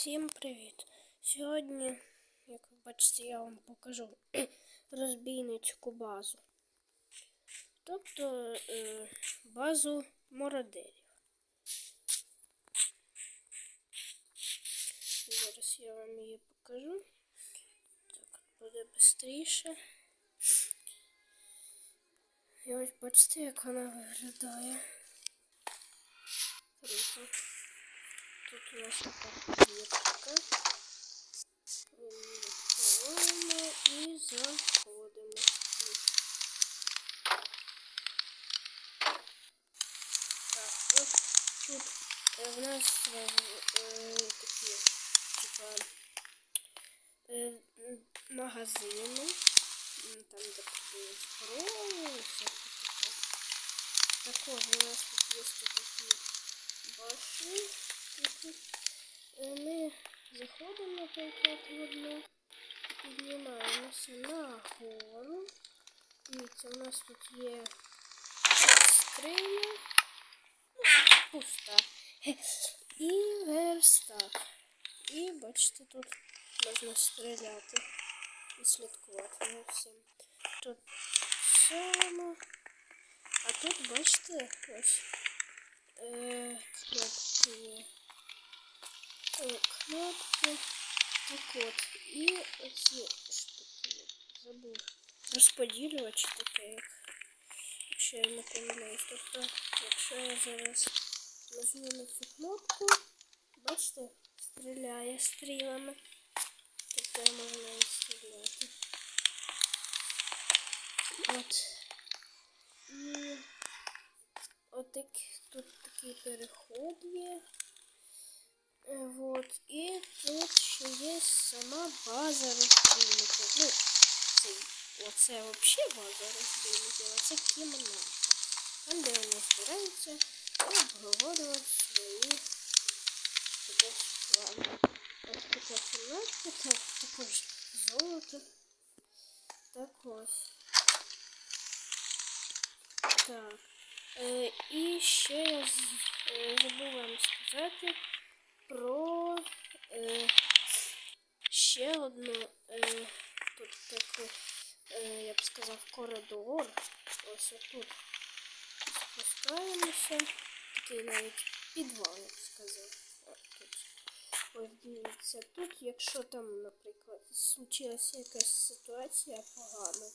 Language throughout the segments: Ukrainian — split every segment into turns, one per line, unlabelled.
Всім привіт! Сьогодні, як ви бачите, я вам покажу розбійницьку базу. Тобто е, базу мародерів. Зараз я вам її покажу. Так, буде швидше. І ось бачите, як вона виглядає. Круто. Тут у нас така квітка. Відкриваємо і заходимо. Так, от тут е, в нас сразу е, такі, типа, е, м, магазини. М, Там, де продають корови, всяке таке. Також у нас тут є ще такі башні. Ми заходимо, наприклад, в одну, піднімаємося на гору. Дивіться, у нас тут є скриня. Пуста. І верстак. І бачите, тут можна стріляти і слідкувати за всім. Тут само. А тут, бачите, ось е, кнопки кнопки. Так от. І оці штуки. Забув. Розподілювач таке, як якщо я не помиляюсь. Тобто, якщо я зараз нажму на цю кнопку, бачите, стріляє стрілами. Тобто я можу навіть стріляти. От. І отак тут такий переход є. Е, Вот. І тут ще є сама база розбійників. Ну, це, оце взагалі база розбійників, а це кімната. Там, де вони збираються і обговорюють свої плани. Ось така кімнатка, так, також золото. Так ось. Так. Е, і ще я е, вам сказати про е, ще одну е, тут таку, е, я б сказав, коридор. Ось отут спускаємося. Такий навіть підвал, я б сказав. Ось дивіться, тут, якщо там, наприклад, случилася якась ситуація погана,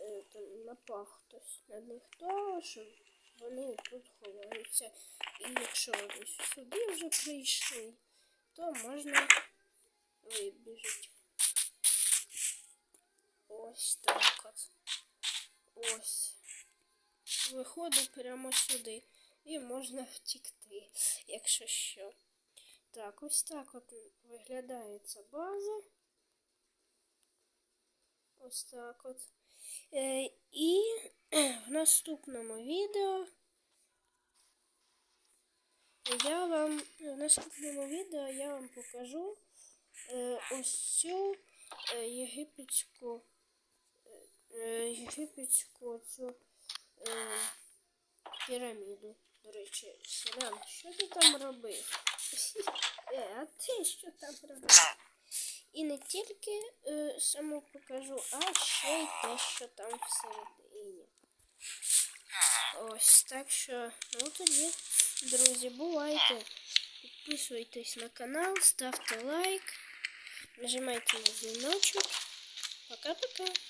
е, там напав хтось на них, то що вони тут ховаються. І якщо вони сюди вже прийшли, то можна вибіжати. Ось так от. Ось. Виходить прямо сюди. І можна втікти, якщо що. Так, ось так от виглядає база. Ось так от. Е, і в наступному відео я вам в наступному відео я вам покажу е, ось цю е, єгипетську єгипетську цю піраміду. До речі, Селян, що ти там робив? Е, а ти що там робив? І не тільки е, саму покажу, а ще й те, що там всередині. Ось так що, ну тоді, друзі, бувайте. Підписуйтесь на канал, ставте лайк, нажимайте на дзвіночок. Пока-пока.